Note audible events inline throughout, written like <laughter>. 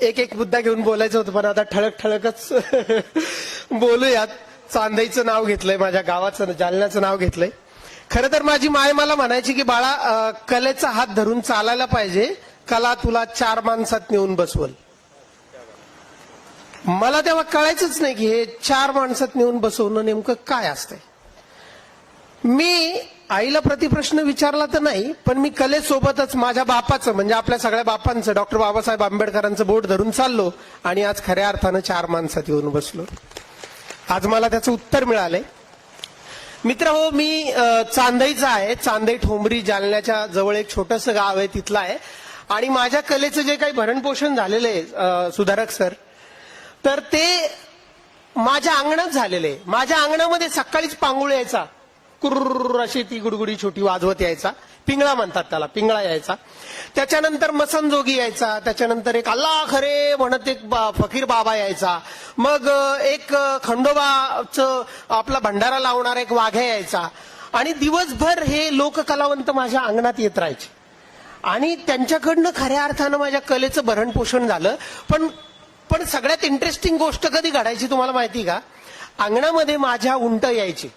एक एक मुद्दा घेऊन बोलायचं होतं पण आता ठळक ठळकच <laughs> बोलूयात चांदईचं नाव घेतलंय माझ्या गावाचं जालन्याचं नाव घेतलंय. खरं तर माझी माय मला म्हणायची की बाळा कलेचा हात धरून चालायला पाहिजे. कला तुला चार माणसात नेऊन बसवल. मला तेव्हा कळायचंच नाही की हे चार माणसात नेऊन बसवणं नेमकं काय असतंय. मी आईला प्रतिप्रश्न विचारला तर नाही पण मी कलेसोबतच माझ्या बापाचं म्हणजे आपल्या सगळ्या बापांचं डॉक्टर बाबासाहेब आंबेडकरांचं बोट धरून चाललो आणि आज खऱ्या अर्थानं चार माणसात येऊन बसलो. आज मला त्याचं उत्तर मिळालंय. मित्र हो मी चांदईचा आहे. चांदई ठोंबरी जालन्याच्या जवळ एक छोटस गाव आहे तिथलं आहे. आणि माझ्या कलेचं जे काही भरणपोषण झालेलं आहे सुधारक सर तर ते माझ्या अंगणात झालेलं आहे. माझ्या अंगणामध्ये सकाळीच पांगुळ यायचा. कुर्र अशी ती गुडगुडी छोटी वाजवत यायचा. पिंगळा म्हणतात त्याला पिंगळा यायचा. त्याच्यानंतर मसनजोगी यायचा. त्याच्यानंतर एक अल्ला खरे म्हणत एक बा- फकीर बाबा यायचा. मग एक खंडोबाचं आपला भंडारा लावणारा एक वाघ्या यायचा. आणि दिवसभर हे लोककलावंत माझ्या अंगणात येत राहायचे. आणि त्यांच्याकडनं खऱ्या अर्थानं माझ्या कलेचं भरण पोषण झालं. पण पण सगळ्यात इंटरेस्टिंग गोष्ट कधी घडायची तुम्हाला माहिती का? अंगणामध्ये माझ्या उंट यायची.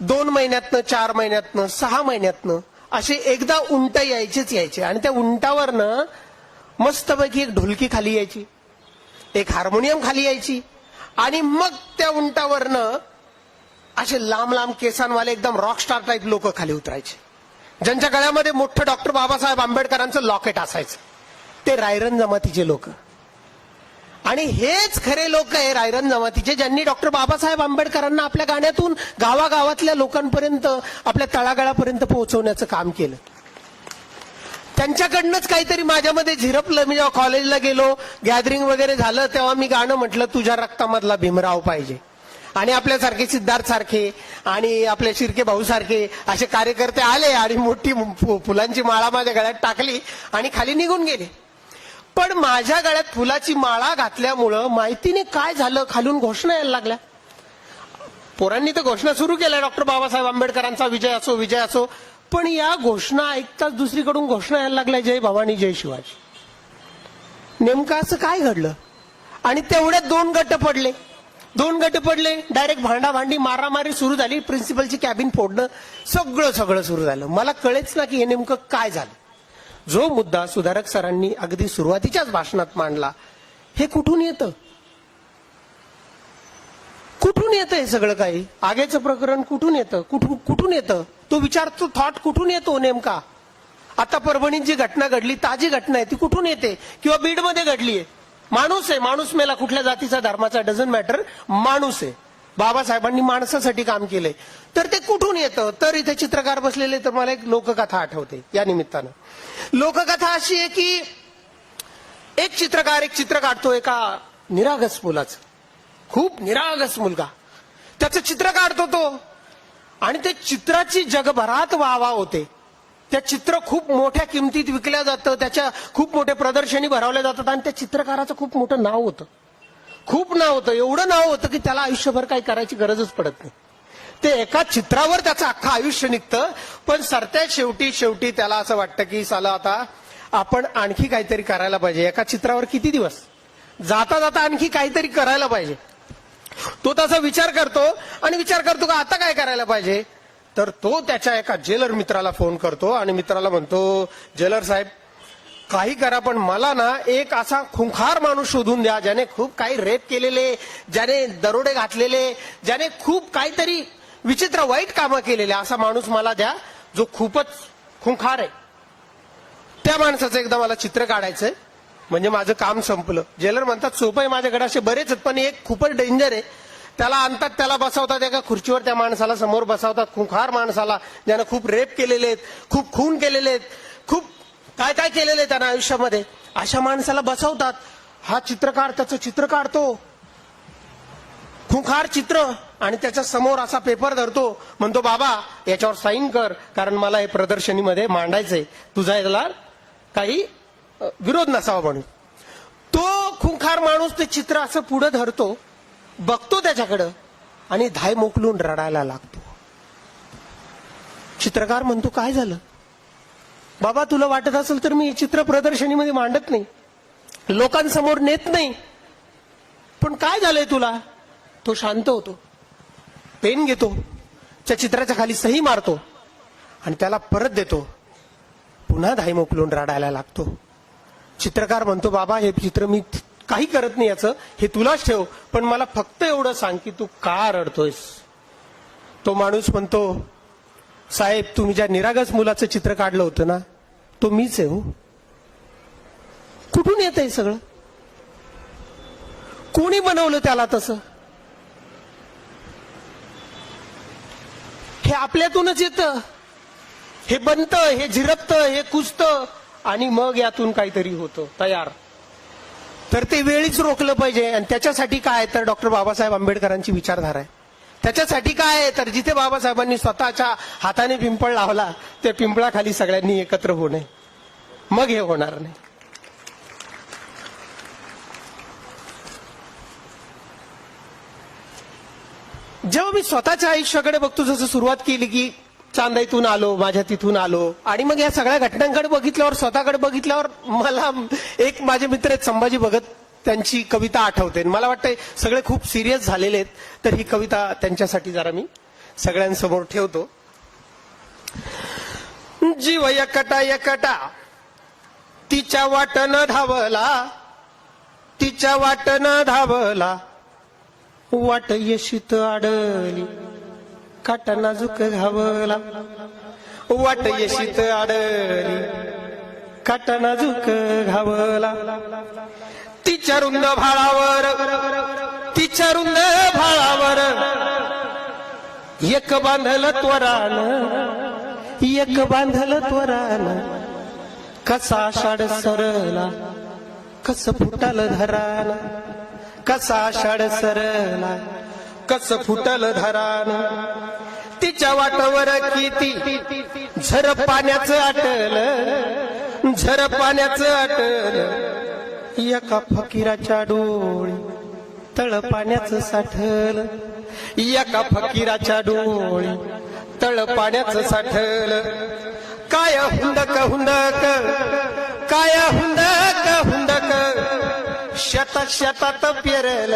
दोन महिन्यातनं चार महिन्यातनं सहा महिन्यातनं असे एकदा उंट यायचेच यायचे. आणि त्या उंटावरनं मस्तपैकी एक ढोलकी खाली यायची. एक हार्मोनियम खाली यायची. आणि मग त्या उंटावरनं असे लांब लांब केसांवाले एकदम रॉकस्टार टाईप लोक खाली उतरायचे. ज्यांच्या गळ्यामध्ये मोठं डॉक्टर बाबासाहेब आंबेडकरांचं लॉकेट असायचं. ते रायरन जमातीचे लोक. आणि हेच खरे लोक आहे रायरन जमातीचे ज्यांनी डॉक्टर बाबासाहेब आंबेडकरांना आपल्या गाण्यातून गावागावातल्या लोकांपर्यंत आपल्या तळागाळापर्यंत पोहोचवण्याचं काम केलं. त्यांच्याकडनंच काहीतरी माझ्यामध्ये झिरपलं. मी जेव्हा कॉलेजला गेलो गॅदरिंग वगैरे झालं तेव्हा मी गाणं म्हटलं तुझ्या रक्तामधला भीमराव पाहिजे. आणि आपल्यासारखे सिद्धार्थ सारखे आणि आपले शिर्के भाऊ सारखे असे कार्यकर्ते आले आणि मोठी फु- फुलांची माळा माझ्या गळ्यात टाकली आणि खाली निघून गेले. पण माझ्या गळ्यात फुलाची माळा घातल्यामुळं माहितीने काय झालं खालून घोषणा यायला लागल्या. पोरांनी तर घोषणा सुरू केल्या डॉक्टर बाबासाहेब आंबेडकरांचा विजय असो विजय असो. पण या घोषणा ऐकताच दुसरीकडून घोषणा यायला लागल्या जय भवानी जय शिवाजी. नेमकं असं काय घडलं? आणि तेवढ्यात दोन गट पडले. दोन गट पडले डायरेक्ट भांडाभांडी मारामारी सुरू झाली प्रिन्सिपलची कॅबिन फोडणं सगळं सगळं सुरू झालं. मला कळेच ना की हे नेमकं काय झालं. जो मुद्दा सुधारक सरांनी अगदी सुरुवातीच्याच भाषणात मांडला हे कुठून येतं? कुठून येतं हे सगळं काही? आगेचं प्रकरण कुठून येतं? कुठून कुठून येतं? तो विचारतो थॉट कुठून येतो नेमका? आता परभणीत जी घटना घडली ताजी घटना आहे ती कुठून येते? किंवा बीडमध्ये घडली आहे माणूस आहे माणूस मेला कुठल्या जातीचा धर्माचा डझन मॅटर माणूस आहे. बाबासाहेबांनी माणसासाठी काम केलंय. तर ते कुठून येतं? तर इथे चित्रकार बसलेले तर मला एक लोककथा आठवते या निमित्तानं. लोककथा अशी आहे की एक चित्रकार एक चित्र काढतो एका निरागस मुलाचं. खूप निरागस मुलगा. त्याचं चित्र काढतो तो. आणि ते चित्राची जगभरात वाहवा होते. त्या चित्र खूप मोठ्या किमतीत विकल्या जातं त्याच्या खूप मोठ्या प्रदर्शनी भरवल्या जातात आणि त्या चित्रकाराचं खूप मोठं नाव होतं. खूप नाव होतं. एवढं नाव होतं की त्याला आयुष्यभर काही करायची गरजच पडत नाही. ते एका चित्रावर त्याचं अख्खं आयुष्य निघतं पण सरत्या शेवटी शेवटी त्याला असं वाटतं की साला आता आपण आणखी काहीतरी करायला पाहिजे. एका चित्रावर किती दिवस? जाता जाता आणखी काहीतरी करायला पाहिजे. तो तसा विचार करतो आणि विचार करतो का आता काय करायला पाहिजे? तर तो त्याच्या एका जेलर मित्राला फोन करतो आणि मित्राला म्हणतो जेलर साहेब काही करा पण मला ना एक असा खुंखार माणूस शोधून द्या ज्याने खूप काही रेप केलेले ज्याने दरोडे घातलेले ज्याने खूप काहीतरी विचित्र वाईट कामं केलेले असा माणूस मला द्या जो खूपच खुंखार आहे. त्या माणसाचं एकदा मला चित्र काढायचंय. म्हणजे माझं काम संपलं. जेलर म्हणतात सोपं आहे माझ्याकडे असे बरेच आहेत पण एक खूपच डेंजर आहे. त्याला आणतात त्याला बसवतात एका खुर्चीवर त्या माणसाला समोर बसवतात खुंखार माणसाला ज्यानं खूप रेप केलेले आहेत खूप खून केलेले आहेत खूप काय काय केलेलं आहे त्यानं आयुष्यामध्ये? अशा माणसाला बसवतात. हा चित्रकार त्याचं चित्र काढतो. खुंखार चित्र आणि त्याच्यासमोर असा पेपर धरतो. म्हणतो बाबा याच्यावर साईन कर कारण मला हे प्रदर्शनीमध्ये मांडायचंय. तुझा याला काही विरोध नसावा म्हणून. तो खुंखार माणूस ते चित्र असं पुढे धरतो बघतो त्याच्याकडं आणि धाय मोकलून रडायला लागतो. चित्रकार म्हणतो काय झालं? बाबा तुला वाटत असेल तर मी हे चित्र प्रदर्शनीमध्ये मांडत नाही. लोकांसमोर नेत नाही. पण काय झालंय तुला? तो शांत होतो. पेन घेतो. त्या चित्राच्या खाली सही मारतो. आणि त्याला परत देतो. पुन्हा धाई मोकलून रडायला लागतो. चित्रकार म्हणतो बाबा हे चित्र मी काही करत नाही याचं. हे तुलाच ठेव. पण मला फक्त एवढं सांग की तू का रडतोयस? तो माणूस म्हणतो साहेब तुम्ही ज्या निरागस मुलाचं चित्र काढलं होतं ना तो मीच आहे हो. कुठून येत आहे सगळं? कोणी बनवलं त्याला तसं? हे आपल्यातूनच येतं. हे बनतं हे झिरपतं हे कुजतं आणि मग यातून काहीतरी होतं तयार. तर ते वेळीच रोखलं पाहिजे. आणि त्याच्यासाठी काय तर डॉक्टर बाबासाहेब आंबेडकरांची विचारधारा आहे. त्याच्यासाठी काय आहे? तर जिथे बाबासाहेबांनी स्वतःच्या हाताने पिंपळ लावला त्या पिंपळाखाली सगळ्यांनी एकत्र होणे. मग हे होणार नाही. जेव्हा मी स्वतःच्या आयुष्याकडे बघतो जसं सुरुवात केली की चांदाईतून आलो माझ्या तिथून आलो आणि मग या सगळ्या घटनांकडे बघितल्यावर स्वतःकडे बघितल्यावर मला एक माझे मित्र आहेत संभाजी भगत त्यांची कविता आठवते. आणि मला वाटतं सगळे खूप सिरियस झालेले आहेत तर ही कविता त्यांच्यासाठी जरा मी सगळ्यांसमोर ठेवतो. जीव एकटा एकटा तिच्या वाटनं धावला तिच्या वाटनं धावला. वाट यशित आडली काटा नाजूक घावला वाट यशित आडली काटा नाजूक घावला तिच्या रुंद भाळावर तिच्या रुंद भाळावर एक बांधल त्वरान एक बांधल त्वरान. कसा आषाढ सरला कस फुटल धरान कसा आषाढ सरला कस फुटल धरान तिच्या वाटावर किती झर पाण्याचं आटल झर पाण्याचं आटल. एका फकीराच्या डोळी तळ पाण्याचं साठल. एका फकीराच्या डोळी तळ पाण्याचं साठल. काय हुंदक हुंदक? काय हुंदक हुंदक? शत शेतात पेरल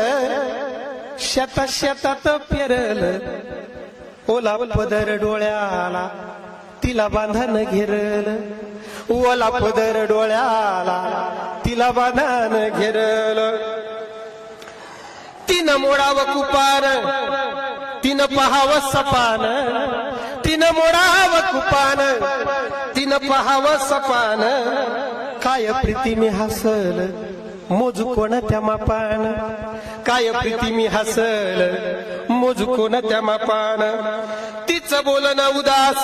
शत शेतात पेरल. ओला पदर डोळ्याला तिला बांधन घेरल. ओला पदर डोळ्याला तिला बांधन घेरल. तिनं मोडावं कुपान तिनं पहावं सपान. तिनं मोडाव कुपान तिनं पहावं सपान. काय प्रीतीने हसल मोजू कोणत्या मापान? काय प्रीतीमी हसल मोजू कोणत्या मापान? तिचं बोलणं उदास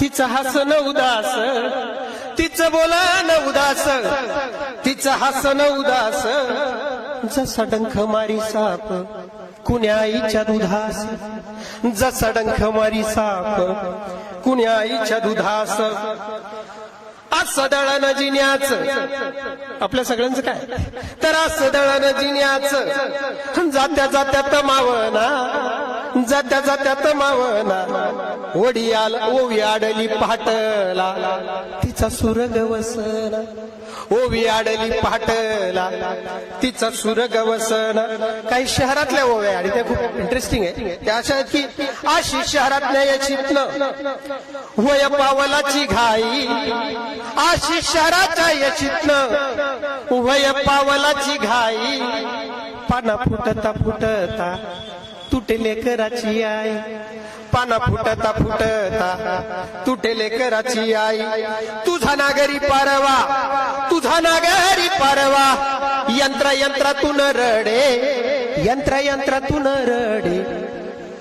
तिचं हसन उदास. तिचं बोलणं उदास तिचं हसन उदास. जसा डंख मारी साप कुण्या आईच्या दुधास जसा डंख मारी साप. कुण्या आईच्या दुधास असं जिन्याच. आपल्या सगळ्यांचं काय? तर असं जिन्याच. जात्या जात्या तमावना. जात्या जात्यात मावना ओढी ओवी आडली पाटला. तिचा सुरग वसन. ओवी आडली पाटला. तिचा सुरग वसन. काही शहरातल्या ओव्या आणि त्या खूप इंटरेस्टिंग आहे. त्या अशा आहेत की आशी शहरातल्या याचीतनं वय पावलाची घाई. आशी शहराच्या यचितनं वय पावलाची घाई. पाना फुटता फुटता तुटे लेकराची आई. पाना फुटता फुटता. तुटे लेकराची आई. तुझा नागरी पारवा तुझा नागरी पारवा. यंत्र यंत्रातून रडे यंत्र यंत्रातून रडे.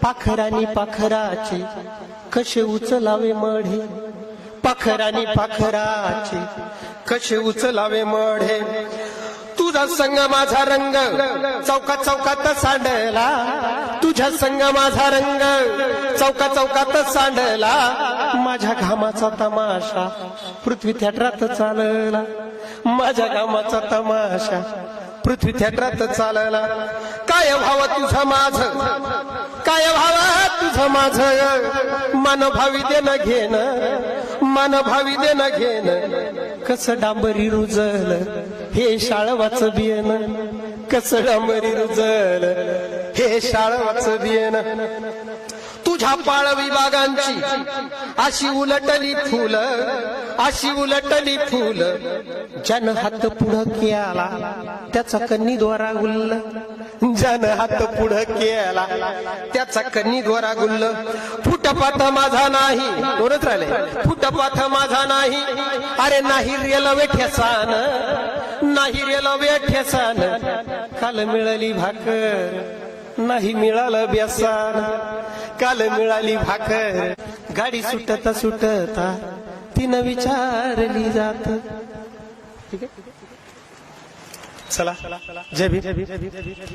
पाखरानी पाखराचे कसे उचलावे मढे. पाखरानी पाखराचे कसे उचलावे मढे. तुझा संग माझा रंग चौकात चौकात सांडला. तुझ्या संग माझा रंग चौका चौकात सांडला. माझ्या घामाचा तमाशा पृथ्वी थिएटरात चालला. माझ्या घामाचा तमाशा पृथ्वी थिएटरात चालला. काय भाव तुझा माझ? काय भाव तुझं माझ? मनभावी देणं घेणं मनभावी देणं घेणं. कसं डांबरी रुजलं हे शाळवाच बियन कसं मरी रुजल हे शाळवाच बियन तुझ्या विभागांची. अशी उलटली फुल अशी उलटली फुल. जन हात पुढं केला त्याचा कन्नी द्वारा गुल्ल. जन हात पुढं केला त्याचा कन्नी द्वारा गुल्ल. फुटपाथ माझा नाही. दोनच राहिले. फुटपाथ माझा नाही. अरे नाही रेल वेठ्यासान नाही रेल वेठ्यासान काल मिळाली भाकर. नाही मिळालं बेसान. काल मिळाली भाकर. गाडी सुटता सुटता तिनं विचारली जात. ठीक आहे? चला. जय भीम.